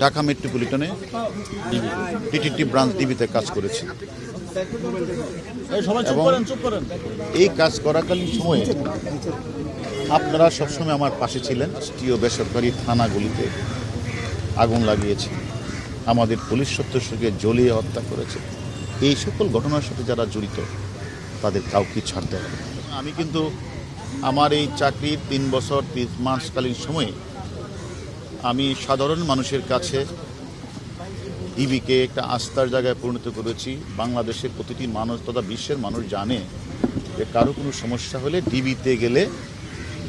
ঢাকা মেট্রোপলিটনে DTT branch ডিবিতে কাজ করেছি। এই এবং- এই কাজ করাকালীন সময়ে আপনারা সবসময় আমার পাশে ছিলেন। রাষ্ট্রীয় বেসরকারি থানাগুলিতে আগুন লাগিয়েছে। আমাদের পুলিশ সদস্যকে জ্বলিয়ে হত্যা করেছে। এই সকল ঘটনার সাথে যারা জড়িত তাদের কাউকে ছাড়তে হবে আমি কিন্তু আমার এই চাকরির তিন বছর তিন মাসকালীন সময়ে আমি সাধারণ মানুষের কাছে ডিবিকে একটা আস্থার জায়গায় পরিণত করেছি। বাংলাদেশের প্রতিটি মানুষ তথা বিশ্বের মানুষ জানে যে কারও কোনো সমস্যা হলে ডিবিতে গেলে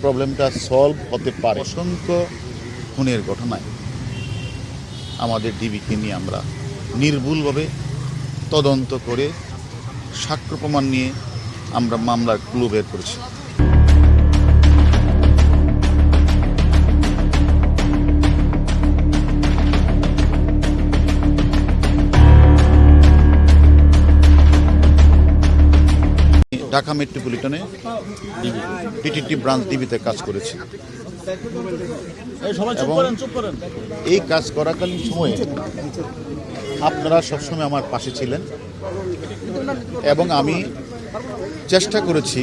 প্রবলেমটা সলভ হতে পারে। অসংখ্য খুনের ঘটনায় আমাদের ডিবিকে নিয়ে আমরা নির্ভুলভাবে তদন্ত করে সাক্ষ্য প্রমাণ নিয়ে আমরা মামলার ক্লু বের করেছি। ঢাকা মেট্রোপলিটনে ডিটিটি ব্রাঞ্চ ডিবিতে কাজ করেছি। এই এবং- এই কাজ করাকালীন সময়ে আপনারা সবসময় আমার পাশে ছিলেন এবং আমি চেষ্টা করেছি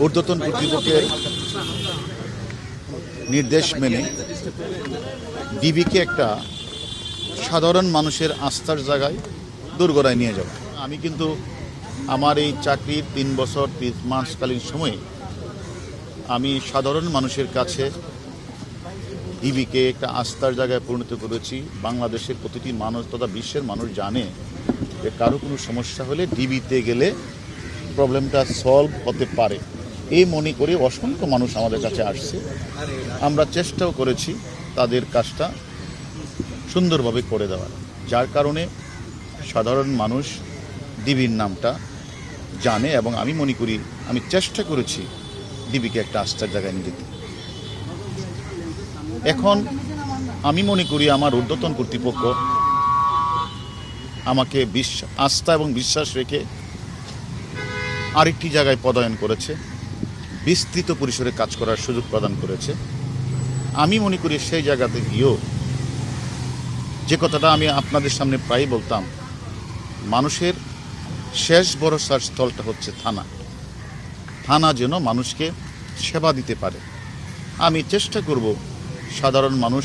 ঊর্ধ্বতন কর্তৃপক্ষের নির্দেশ মেনে ডিবিকে একটা সাধারণ মানুষের আস্থার জায়গায় দুর্গড়ায় নিয়ে যাব আমি কিন্তু আমার এই চাকরির তিন বছর, তিন মাসকালীন সময়ে আমি সাধারণ মানুষের কাছে ডিবিকে একটা আস্থার জায়গায় পরিণত করেছি। বাংলাদেশের প্রতিটি মানুষ তথা বিশ্বের মানুষ জানে যে কারও কোনো সমস্যা হলে ডিবিতে গেলে প্রবলেমটা সলভ হতে পারে। এই মনে করে অসংখ্য মানুষ আমাদের কাছে আসছে। আমরা চেষ্টাও করেছি তাদের কাজটা সুন্দরভাবে করে দেওয়ার। যার কারণে সাধারণ মানুষ ডিবির নামটা জানে এবং আমি মনে করি, আমি চেষ্টা করেছি ডিবিকে একটা আস্থার জায়গায় নিয়ে যেতে। এখন আমি মনে করি আমার ঊর্ধ্বতন কর্তৃপক্ষ আমাকে বিশ্বাস আস্থা এবং বিশ্বাস রেখে আরেকটি জায়গায় পদায়ন করেছে, বিস্তৃত পরিসরে কাজ করার সুযোগ প্রদান করেছে। আমি মনে করি সেই জায়গাতে গিয়েও যে কথাটা আমি আপনাদের সামনে প্রায়ই বলতাম, মানুষের শেষ ভরসার স্থলটা হচ্ছে থানা। থানা যেন মানুষকে সেবা দিতে পারে। আমি চেষ্টা করব সাধারণ মানুষ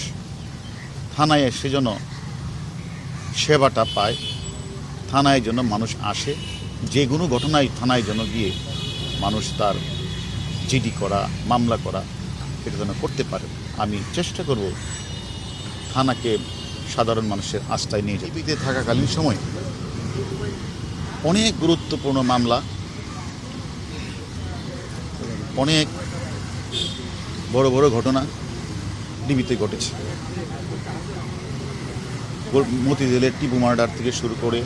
থানায় এসে যেন সেবাটা পায়, থানায় যেন মানুষ আসে, যে কোনো ঘটনায় থানায় যেন গিয়ে মানুষ তার জিডি করা, মামলা করা, এটা যেন করতে পারে। আমি চেষ্টা করব থানাকে সাধারণ মানুষের আস্থায় নিয়ে যেতে। থাকাকালীন সময় অনেক গুরুত্বপূর্ণ মামলা, অনেক বড় বড় ঘটনা ডিবিতে ঘটেছে। মতিঝিলের টিপু মার্ডার থেকে শুরু করে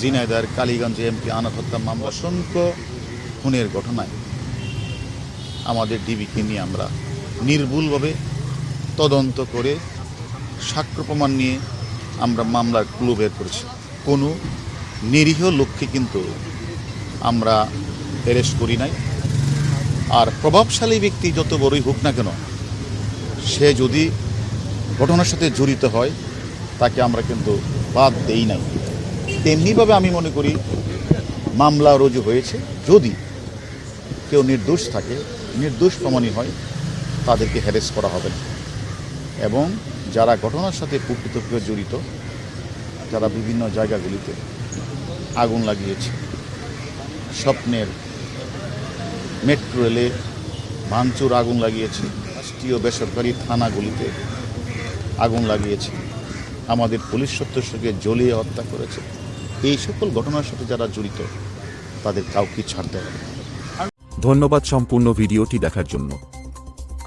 জিনাইদার কালীগঞ্জে এমপি আনাত হত্যা মামলা অসংখ্য খুনের ঘটনায় আমাদের ডিবিকে নিয়ে আমরা নির্ভুলভাবে তদন্ত করে সাক্ষ্য প্রমাণ নিয়ে আমরা মামলার ক্লু বের করেছি। কোনো নিরীহ লোককে কিন্তু আমরা অ্যারেস্ট করি নাই। আর প্রভাবশালী ব্যক্তি যত বড়ই হোক না কেন, সে যদি ঘটনার সাথে জড়িত হয়, তাকে আমরা কিন্তু বাদ দেই নাই। তেমনিভাবে আমি মনে করি, মামলা রুজু হয়েছে। যদি কেউ নির্দোষ থাকে, নির্দোষ প্রমাণী হয়, তাদেরকে হ্যারেস করা হবে না। এবং যারা ঘটনার সাথে প্রকৃতভাবে জড়িত, যারা বিভিন্ন জায়গাগুলিতে আগুন লাগিয়েছে। স্বপ্নের মেট্রো রেলে ভাঙচুর আগুন লাগিয়েছে। রাষ্ট্রীয় বেসরকারি থানাগুলিতে আগুন লাগিয়েছে। আমাদের পুলিশ সদস্যকে জ্বলিয়ে হত্যা করেছে। এই সকল ঘটনার সাথে যারা জড়িত তাদের কাউকে ছাড়তে হবে ধন্যবাদ সম্পূর্ণ ভিডিওটি দেখার জন্য।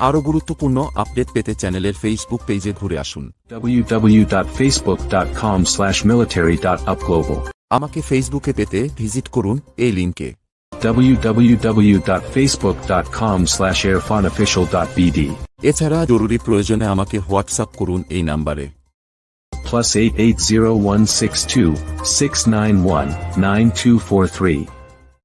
আরও গুরুত্বপূর্ণ আপডেট পেতে চ্যানেলের ফেসবুক পেজে ঘুরে আসুন। www.facebook.com slash military.upglobal আমাকে ফেসবুকে পেতে ভিজিট করুন এই লিঙ্কে www.facebook.com slash airfonofficial.bd এছাড়া জরুরি প্রয়োজনে আমাকে হোয়াটসঅ্যাপ করুন এই নাম্বারে। plus 880162 691 9243